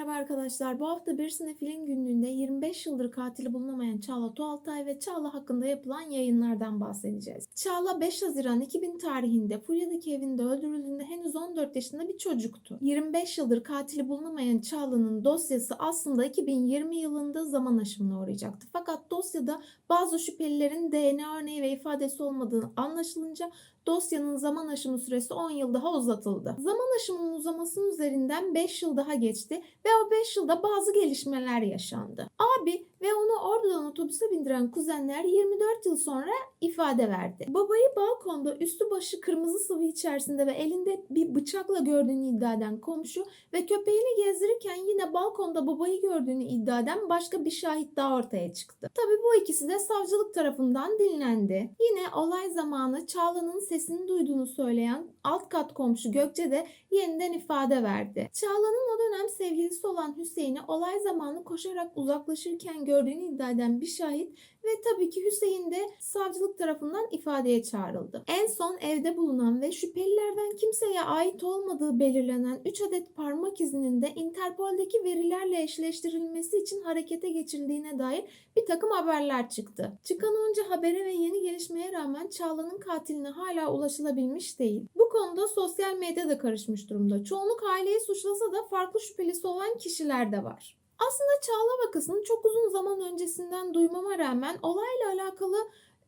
Merhaba arkadaşlar. Bu hafta bir sinefilin günlüğünde 25 yıldır katili bulunamayan Çağla Tuğaltay ve Çağla hakkında yapılan yayınlardan bahsedeceğiz. Çağla 5 Haziran 2000 tarihinde Fulya'daki evinde öldürüldüğünde henüz 14 yaşında bir çocuktu. 25 yıldır katili bulunamayan Çağla'nın dosyası aslında 2020 yılında zaman aşımına uğrayacaktı. Fakat dosyada bazı şüphelilerin DNA örneği ve ifadesi olmadığı anlaşılınca dosyanın zaman aşımı süresi 10 yıl daha uzatıldı. Zaman aşımının uzamasının üzerinden 5 yıl daha geçti ve o 5 yılda bazı gelişmeler yaşandı. Abi ve onu oradan otobüse bindiren kuzenler 24 yıl sonra ifade verdi. Babayı balkonda üstü başı kırmızı sıvı içerisinde ve elinde bir bıçakla gördüğünü iddia eden komşu ve köpeğini gezdirirken yine balkonda babayı gördüğünü iddia eden başka bir şahit daha ortaya çıktı. Tabi bu ikisi de savcılık tarafından dinlendi. Yine olay zamanı Çağla'nın sesini duyduğunu söyleyen alt kat komşu Gökçe de yeniden ifade verdi. Çağla'nın o dönem sevgilisi olan Hüseyin'i olay zamanı koşarak uzaklaşırken gördüğünü iddia eden bir şahit ve tabii ki Hüseyin de savcılık tarafından ifadeye çağrıldı. En son evde bulunan ve şüphelilerden kimseye ait olmadığı belirlenen 3 adet parmak izinin de Interpol'deki verilerle eşleştirilmesi için harekete geçirildiğine dair bir takım haberler çıktı. Çıkan onca habere ve yeni gelişmeye rağmen Çağla'nın katiline hala ulaşılabilmiş değil. Konuda sosyal medya da karışmış durumda. Çoğunluk aileyi suçlasa da farklı şüphelisi olan kişiler de var. Aslında Çağla vakasını çok uzun zaman öncesinden duymama rağmen olayla alakalı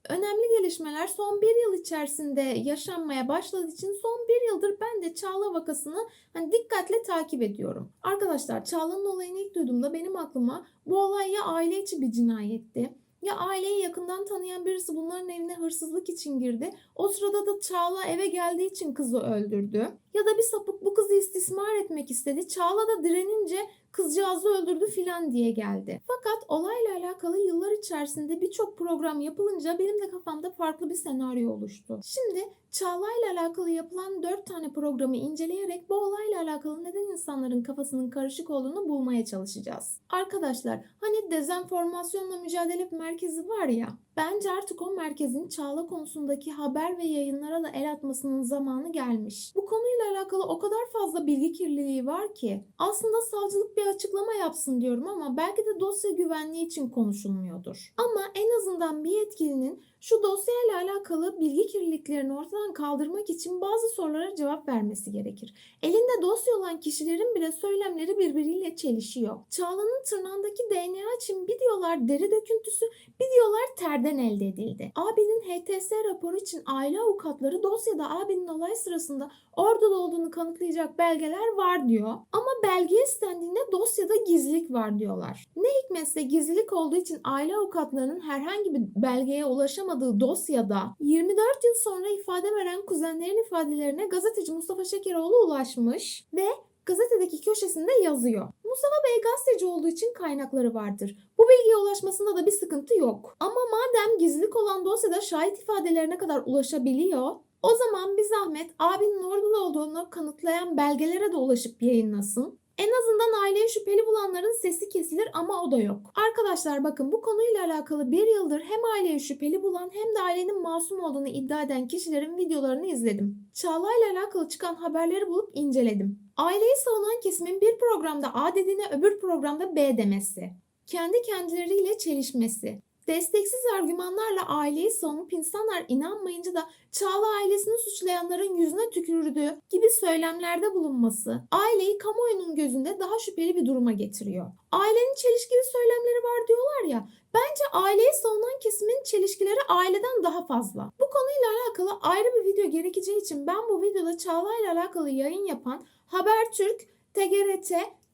önemli gelişmeler son bir yıl içerisinde yaşanmaya başladığı için son bir yıldır ben de Çağla vakasını hani dikkatle takip ediyorum. Arkadaşlar Çağla'nın olayını ilk duyduğumda benim aklıma bu olay ya aile içi bir cinayetti ya aileyi yakından tanıyan birisi bunların evine hırsızlık için girdi. O sırada da Çağla eve geldiği için kızı öldürdü. Ya da bir sapık bu kızı istismar etmek istedi. Çağla da direnince kızcağızı öldürdü filan diye geldi. Fakat olayla alakalı yıllar içerisinde birçok program yapılınca benim de kafamda farklı bir senaryo oluştu. Şimdi Çağla ile alakalı yapılan 4 tane programı inceleyerek bu olayla alakalı neden insanların kafasının karışık olduğunu bulmaya çalışacağız. Arkadaşlar hani dezenformasyonla mücadele merkezi var ya bence artık o merkezin Çağla konusundaki haber ve yayınlara da el atmasının zamanı gelmiş. Bu konuyla alakalı o kadar fazla bilgi kirliliği var ki aslında savcılık bir açıklama yapsın diyorum ama belki de dosya güvenliği için konuşulmuyordur. Ama en azından bir yetkilinin şu dosyayla alakalı bilgi kirliliklerini ortadan kaldırmak için bazı sorulara cevap vermesi gerekir. Elinde dosya olan kişilerin bile söylemleri birbiriyle çelişiyor. Çağla'nın tırnağındaki DNA için bir diyorlar deri döküntüsü, bir diyorlar terden elde edildi. Abinin HTS raporu için aile avukatları dosyada abinin olay sırasında orada olduğunu kanıtlayacak belgeler var diyor. Ama belge istendiğinde dosyada gizlilik var diyorlar. Ne hikmetse gizlilik olduğu için aile avukatlarının herhangi bir belgeye ulaşamadığı dosyada 24 yıl sonra ifade veren kuzenlerin ifadelerine gazeteci Mustafa Şekeroğlu ulaşmış ve gazetedeki köşesinde yazıyor. Mustafa Bey gazeteci olduğu için kaynakları vardır. Bu bilgiye ulaşmasında da bir sıkıntı yok. Ama madem gizlilik olan dosyada şahit ifadelerine kadar ulaşabiliyor, o zaman bir zahmet abinin orada olduğunu kanıtlayan belgelere de ulaşıp yayınlasın. En azından aileye şüpheli bulanların sesi kesilir ama o da yok. Arkadaşlar bakın bu konuyla alakalı bir yıldır hem aileye şüpheli bulan hem de ailenin masum olduğunu iddia eden kişilerin videolarını izledim. Çağla ile alakalı çıkan haberleri bulup inceledim. Aileyi savunan kesimin bir programda A dediğine öbür programda B demesi. Kendi kendileriyle çelişmesi. Desteksiz argümanlarla aileyi savunup insanlar inanmayınca da Çağla ailesini suçlayanların yüzüne tükürdüğü gibi söylemlerde bulunması aileyi kamuoyunun gözünde daha şüpheli bir duruma getiriyor. Ailenin çelişkili söylemleri var diyorlar ya bence aileyi savunan kesimin çelişkileri aileden daha fazla. Bu konuyla alakalı ayrı bir video gerekeceği için ben bu videoda Çağla ile alakalı yayın yapan Habertürk, TGRT,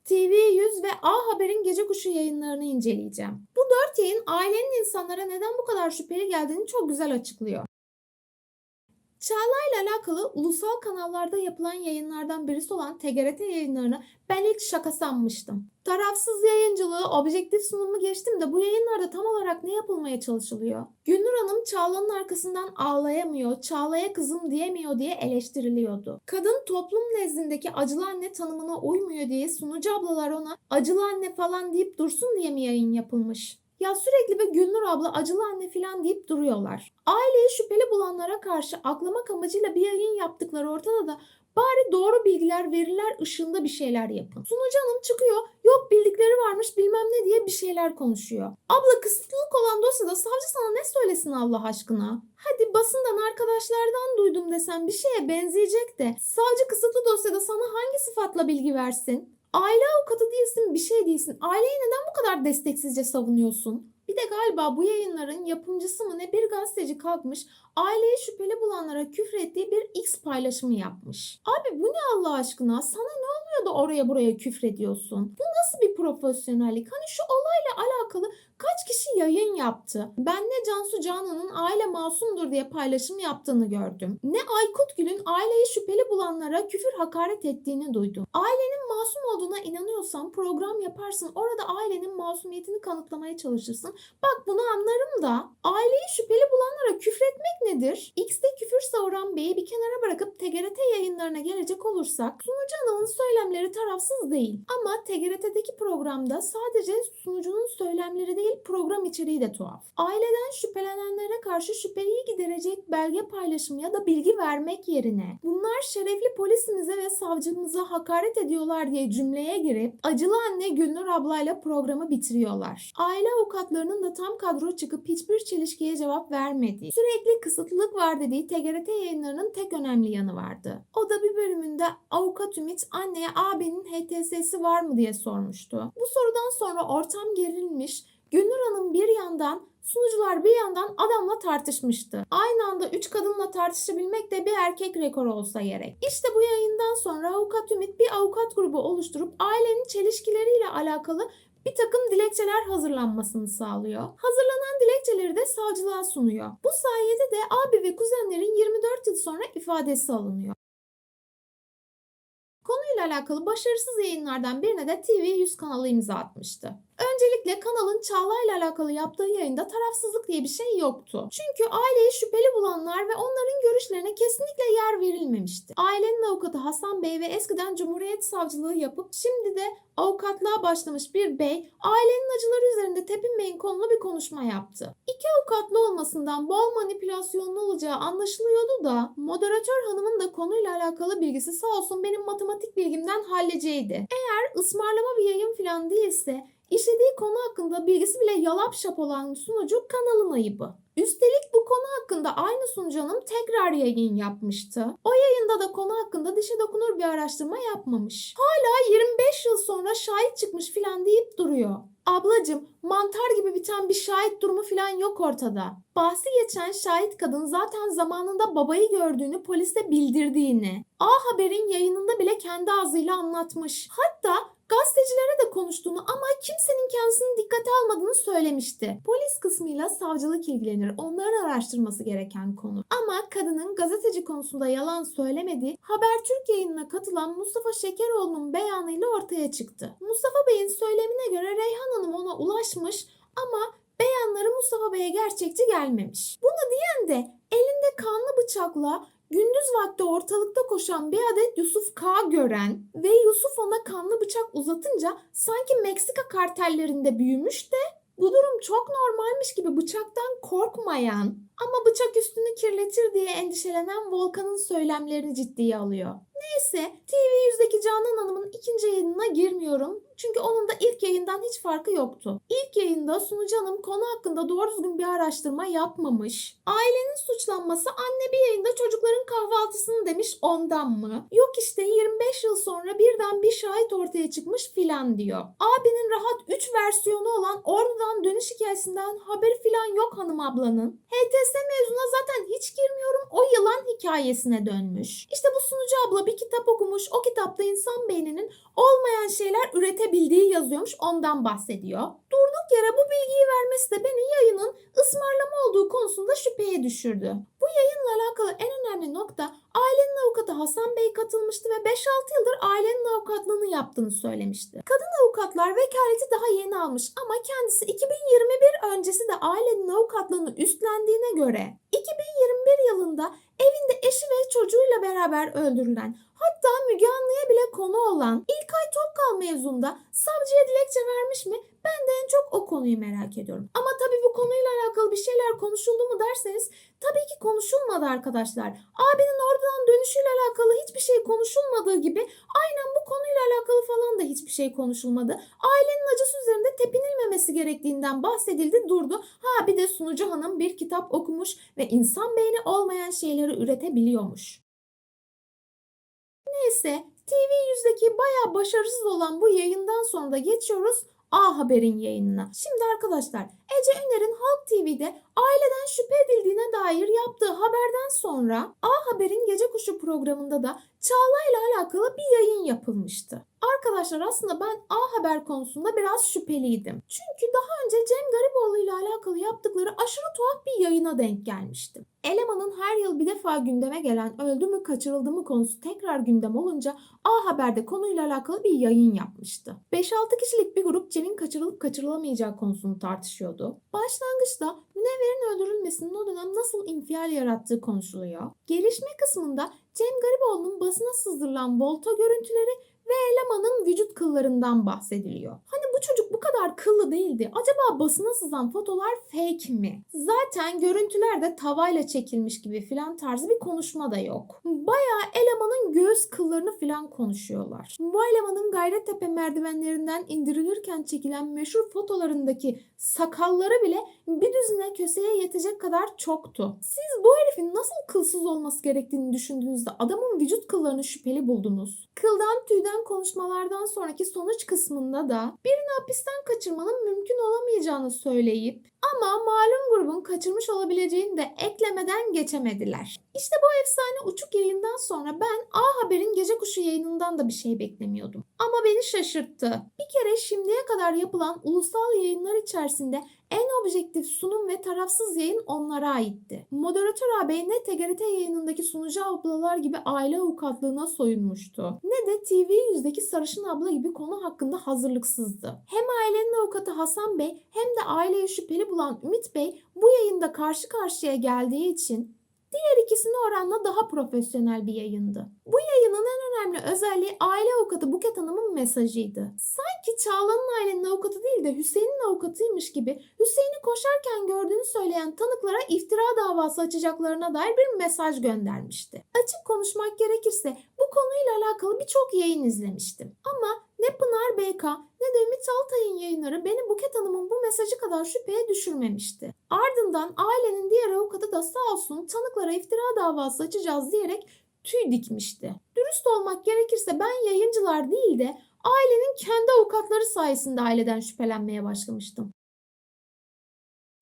TV100 ve A Haber'in Gece Kuşu yayınlarını inceleyeceğim. Bu dört yayın ailenin insanlara neden bu kadar şüpheli geldiğini çok güzel açıklıyor. Çağla ile alakalı ulusal kanallarda yapılan yayınlardan birisi olan TGRT yayınlarını ben ilk şaka sanmıştım. Tarafsız yayıncılığı, objektif sunumu geçtim de bu yayınlarda tam olarak ne yapılmaya çalışılıyor? Gülnur Hanım Çağla'nın arkasından ağlayamıyor, Çağla'ya kızım diyemiyor diye eleştiriliyordu. Kadın toplum nezdindeki acılı anne tanımına uymuyor diye sunucu ablalar ona acılı anne falan deyip dursun diye mi yayın yapılmış? Ya sürekli bir Gülnur abla acılı anne falan deyip duruyorlar. Aileyi şüpheli bulanlara karşı aklamak amacıyla bir yayın yaptıkları ortada da Bari doğru bilgiler, veriler ışığında bir şeyler yapın. Sunucu hanım çıkıyor. Yok bildikleri varmış bilmem ne diye bir şeyler konuşuyor. Abla kısıtlılık olan dosyada savcı sana ne söylesin Allah aşkına? Hadi basından arkadaşlardan duydum desem bir şeye benzeyecek de savcı kısıtlı dosyada sana hangi sıfatla bilgi versin? Aile avukatı değilsin, bir şey değilsin. Aileyi neden bu kadar desteksizce savunuyorsun? Bir de galiba bu yayınların yapımcısı mı ne bir gazeteci kalkmış aileyi şüpheli bulanlara küfrettiği bir X paylaşımı yapmış. Abi bu ne Allah aşkına? Sana ne oluyor da oraya buraya küfrediyorsun? Bu nasıl bir profesyonellik? Hani şu olayla alakalı kaç kişi yayın yaptı? Ben ne Cansu Canan'ın aile masumdur diye paylaşım yaptığını gördüm. Ne Aykut Gül'ün aileyi şüpheli bulanlara küfür hakaret ettiğini duydum. Ailenin masum olduğuna inanıyorsan program yaparsın. Orada ailenin masumiyetini kanıtlamaya çalışırsın. Bak bunu anlarım da aileyi şüpheli bulanlara küfretmek nedir? X'te küfür savuran beyi bir kenara bırakıp TGRT yayınlarına gelecek olursak sunucu hanımın söylemleri tarafsız değil. Ama TGRT'deki programda sadece sunucunun söylemleri değil program içeriği de tuhaf. Aileden şüphelenenlere karşı şüpheliyi giderecek belge paylaşımı ya da bilgi vermek yerine bunlar şerefli polisimize ve savcımıza hakaret ediyorlar diye cümleye girip acılı anne Gülnur ablayla programı bitiriyorlar. Aile avukatlarının da tam kadro çıkıp hiçbir çelişkiye cevap vermediği, sürekli kısıtlılık var dediği TGRT yayınlarının tek önemli yanı vardı. O da bir bölümünde avukat Ümit anneye abinin HTS'si var mı diye sormuştu. Bu sorudan sonra ortam gerilmiş, Gülnur Hanım bir yandan Sunucular bir yandan adamla tartışmıştı. Aynı anda 3 kadınla tartışabilmek de bir erkek rekoru olsa gerek. İşte bu yayından sonra Avukat Ümit bir avukat grubu oluşturup ailenin çelişkileriyle alakalı bir takım dilekçeler hazırlanmasını sağlıyor. Hazırlanan dilekçeleri de savcılığa sunuyor. Bu sayede de abi ve kuzenlerin 24 yıl sonra ifadesi alınıyor. Konuyla alakalı başarısız yayınlardan birine de TV100 kanalı imza atmıştı. Öncelikle kanalın Çağla ile alakalı yaptığı yayında tarafsızlık diye bir şey yoktu. Çünkü aileyi şüpheli bulanlar ve onların görüşlerine kesinlikle yer verilmemişti. Ailenin avukatı Hasan Bey ve eskiden Cumhuriyet Savcılığı yapıp şimdi de avukatlığa başlamış bir bey ailenin acıları üzerinde tepinmeyin konulu bir konuşma yaptı. İki avukatlı olmasından bol manipülasyonlu olacağı anlaşılıyordu da moderatör hanımın da konuyla alakalı bilgisi sağ olsun benim matematik bilgimden halleceydi. Eğer ısmarlama bir yayın falan değilse İşlediği konu hakkında bilgisi bile yalap şap olan sunucu kanalın ayıbı. Üstelik bu konu hakkında aynı sunucu hanım tekrar yayın yapmıştı. O yayında da konu hakkında dişe dokunur bir araştırma yapmamış. Hala 25 yıl sonra şahit çıkmış filan deyip duruyor. Ablacım mantar gibi biten bir şahit durumu filan yok ortada. Bahsi geçen şahit kadın zaten zamanında babayı gördüğünü polise bildirdiğini, A Haber'in yayınında bile kendi ağzıyla anlatmış. Hatta gazetecilere de konuştuğunu ama kimsenin kendisini dikkate almadığını söylemişti. Polis kısmıyla savcılık ilgilenir. Onların araştırması gereken konu. Ama kadının gazeteci konusunda yalan söylemediği Habertürk yayınına katılan Mustafa Şekeroğlu'nun beyanıyla ortaya çıktı. Mustafa Bey'in söylemine göre Reyhan Hanım ona ulaşmış ama beyanları Mustafa Bey'e gerçekçi gelmemiş. Bunu diyen de elinde kanlı bıçakla gündüz vakti ortalıkta koşan bir adet Yusuf K. gören ve Yusuf ona kanlı bıçak uzatınca sanki Meksika kartellerinde büyümüş de bu durum çok normalmiş gibi bıçaktan korkmayan ama bıçak üstünü kirletir diye endişelenen Volkan'ın söylemlerini ciddiye alıyor. Neyse TV100'deki Canan Hanım'ın ikinci yayınına girmiyorum. Çünkü onun da ilk yayından hiç farkı yoktu. İlk yayında sunucu hanım konu hakkında doğru düzgün bir araştırma yapmamış. Ailenin suçlanması anne bir yayında çocukların kahvaltısını demiş ondan mı? Yok işte 25 yıl sonra birden bir şahit ortaya çıkmış filan diyor. Abinin rahat 3 versiyonu olan Ordu'dan dönüş hikayesinden haberi filan yok hanım ablanın. HTS mezuna zaten hiç girmiyorum o yılan hikayesine dönmüş. İşte bu sunucu abla bir kitap okumuş. O kitapta insan beyninin olmayan şeyler üretebildiği yazıyormuş. Ondan bahsediyor. Durduk yere bu bilgiyi vermesi de beni yayının ısmarlama olduğu konusunda şüpheye düşürdü. Yayınla alakalı en önemli nokta ailenin avukatı Hasan Bey katılmıştı ve 5-6 yıldır ailenin avukatlığını yaptığını söylemişti. Kadın avukatlar vekaleti daha yeni almış ama kendisi 2021 öncesi de ailenin avukatlığını üstlendiğine göre 2021 yılında evinde eşi ve çocuğuyla beraber öldürülen hatta Müge Anlı'ya bile konu olan İlkay Tokkal mevzunda savcıya dilekçe vermiş mi? Ben de en çok o konuyu merak ediyorum. Ama tabii bu konuyla alakalı bir şeyler konuşuldu mu derseniz Tabii ki konuşulmadı arkadaşlar. Abinin oradan dönüşüyle alakalı hiçbir şey konuşulmadığı gibi aynen bu konuyla alakalı falan da hiçbir şey konuşulmadı. Ailenin acısı üzerinde tepinilmemesi gerektiğinden bahsedildi durdu. Ha bir de sunucu hanım bir kitap okumuş ve insan beyni olmayan şeyleri üretebiliyormuş. Neyse TV100'deki bayağı başarısız olan bu yayından sonra da geçiyoruz A Haber'in yayınına. Şimdi arkadaşlar Ece Üner'in Halk TV'de aileden şüphe edildiğine dair yaptığı haberden sonra A Haber'in Gece Kuşu programında da Çağla ile alakalı bir yayın yapılmıştı. Arkadaşlar aslında ben A Haber konusunda biraz şüpheliydim. Çünkü daha önce Cem Gariboğlu ile alakalı yaptıkları aşırı tuhaf bir yayına denk gelmiştim. Elemanın her yıl bir defa gündeme gelen öldü mü kaçırıldı mı konusu tekrar gündem olunca A Haber'de konuyla alakalı bir yayın yapmıştı. 5-6 kişilik bir grup Cem'in kaçırılıp kaçırılamayacağı konusunu tartışıyordu. Başlangıçta Münevver'in öldürülmesinin o dönem nasıl infial yarattığı konuşuluyor. Gelişme kısmında Cem Gariboğlu'nun basına sızdırılan volta görüntüleri ve elemanın vücut kıllarından bahsediliyor. Bu çocuk bu kadar kıllı değildi. Acaba basına sızan fotolar fake mi? Zaten görüntüler de tavayla çekilmiş gibi filan tarzı bir konuşma da yok. Bayağı elemanın göğüs kıllarını filan konuşuyorlar. Bu elemanın Gayrettepe merdivenlerinden indirilirken çekilen meşhur fotolarındaki sakalları bile bir düzine köseye yetecek kadar çoktu. Siz bu herifin nasıl kılsız olması gerektiğini düşündüğünüzde adamın vücut kıllarını şüpheli buldunuz. Kıldan tüyden konuşmalardan sonraki sonuç kısmında da birini hapisten kaçırmanın mümkün olamayacağını söyleyip ama malum grubun kaçırmış olabileceğini de eklemeden geçemediler. İşte bu efsane uçuk yayından sonra ben A Haber'in Gece Kuşu yayınından da bir şey beklemiyordum. Ama beni şaşırttı. Bir kere şimdiye kadar yapılan ulusal yayınlar içerisinde en objektif sunum ve tarafsız yayın onlara aitti. Moderatör ağabey ne TGRT yayınındaki sunucu ablalar gibi aile avukatlığına soyunmuştu. Ne de TV100'deki sarışın abla gibi konu hakkında hazırlıksızdı. Hem ailenin avukatı Hasan Bey hem de aileyi şüpheli bulan Ümit Bey bu yayında karşı karşıya geldiği için Diğer ikisine oranla daha profesyonel bir yayındı. Bu yayının en önemli özelliği aile avukatı Buket Hanım'ın mesajıydı. Sanki Çağla'nın ailenin avukatı değil de Hüseyin'in avukatıymış gibi Hüseyin'i koşarken gördüğünü söyleyen tanıklara iftira davası açacaklarına dair bir mesaj göndermişti. Açık konuşmak gerekirse bu konuyla alakalı birçok yayın izlemiştim. Ama ne Pınar BK ne de Ümit Altay'ın yayınları beni Buket Hanım'ın bu mesajı kadar şüpheye düşürmemişti. Ardından ailenin diğer avukatı da sağ olsun tanıklara iftira davası açacağız diyerek tüy dikmişti. Dürüst olmak gerekirse ben yayıncılar değil de ailenin kendi avukatları sayesinde aileden şüphelenmeye başlamıştım.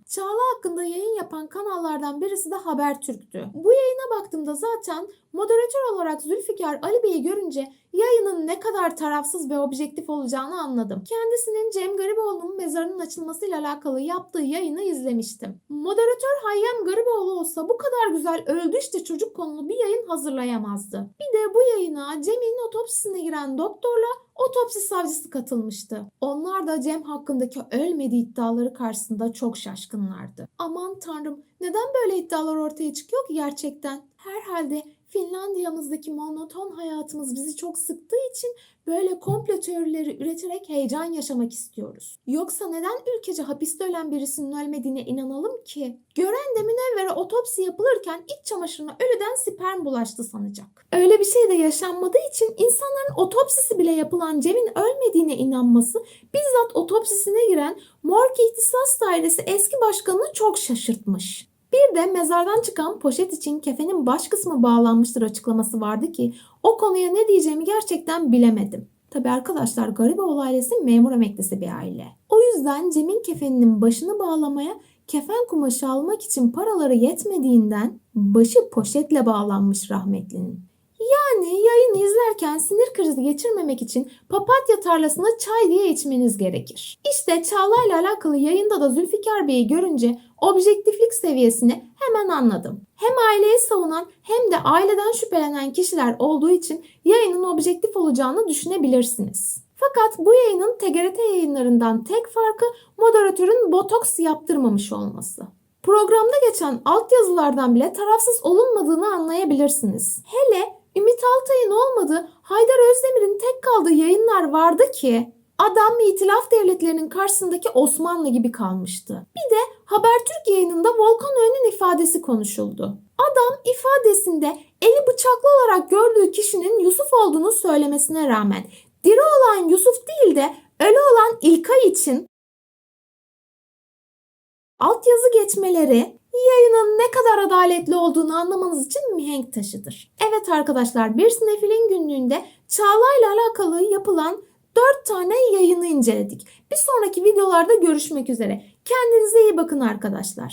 Çağla hakkında yayın yapan kanallardan birisi de Habertürk'tü. Bu yayına baktığımda zaten moderatör olarak Zülfikar Ali Bey'i görünce yayının ne kadar tarafsız ve objektif olacağını anladım. Kendisinin Cem Gariboğlu'nun mezarının açılmasıyla alakalı yaptığı yayını izlemiştim. Moderatör Hayyam Gariboğlu olsa bu kadar güzel öldü işte çocuk konulu bir yayın hazırlayamazdı. Bir de bu yayına Cem'in otopsisine giren doktorla otopsi savcısı katılmıştı. Onlar da Cem hakkındaki ölmedi iddiaları karşısında çok şaşkınlardı. Aman tanrım neden böyle iddialar ortaya çıkıyor ki gerçekten? Herhalde Finlandiya'mızdaki monoton hayatımız bizi çok sıktığı için böyle komplo teorileri üreterek heyecan yaşamak istiyoruz. Yoksa neden ülkece hapiste ölen birisinin ölmediğine inanalım ki? Gören de münevvere otopsi yapılırken iç çamaşırına ölüden sperm bulaştı sanacak. Öyle bir şey de yaşanmadığı için insanların otopsisi bile yapılan Cem'in ölmediğine inanması bizzat otopsisine giren Morg İhtisas Dairesi eski başkanını çok şaşırtmış. Bir de mezardan çıkan poşet için kefenin baş kısmı bağlanmıştır açıklaması vardı ki o konuya ne diyeceğimi gerçekten bilemedim. Tabi arkadaşlar Gariboğlu ailesi memur emeklisi bir aile. O yüzden Cem'in kefeninin başını bağlamaya kefen kumaşı almak için paraları yetmediğinden başı poşetle bağlanmış rahmetlinin. Yani yayını izlerken sinir krizi geçirmemek için papatya tarlasına çay diye içmeniz gerekir. İşte Çağla ile alakalı yayında da Zülfikar Bey'i görünce objektiflik seviyesini hemen anladım. Hem aileyi savunan hem de aileden şüphelenen kişiler olduğu için yayının objektif olacağını düşünebilirsiniz. Fakat bu yayının TGRT yayınlarından tek farkı moderatörün botoks yaptırmamış olması. Programda geçen altyazılardan bile tarafsız olunmadığını anlayabilirsiniz. Hele Ümit Altay'ın olmadığı Haydar Özdemir'in tek kaldığı yayınlar vardı ki Adam İtilaf devletlerinin karşısındaki Osmanlı gibi kalmıştı. Bir de Habertürk yayınında Volkan Öğün'ün ifadesi konuşuldu. Adam ifadesinde eli bıçaklı olarak gördüğü kişinin Yusuf olduğunu söylemesine rağmen diri olan Yusuf değil de ölü olan İlkay için altyazı geçmeleri yayının ne kadar adaletli olduğunu anlamanız için mihenk taşıdır. Evet arkadaşlar bir sinefilin günlüğünde Çağla ile alakalı yapılan 4 tane yayını inceledik. Bir sonraki videolarda görüşmek üzere. Kendinize iyi bakın arkadaşlar.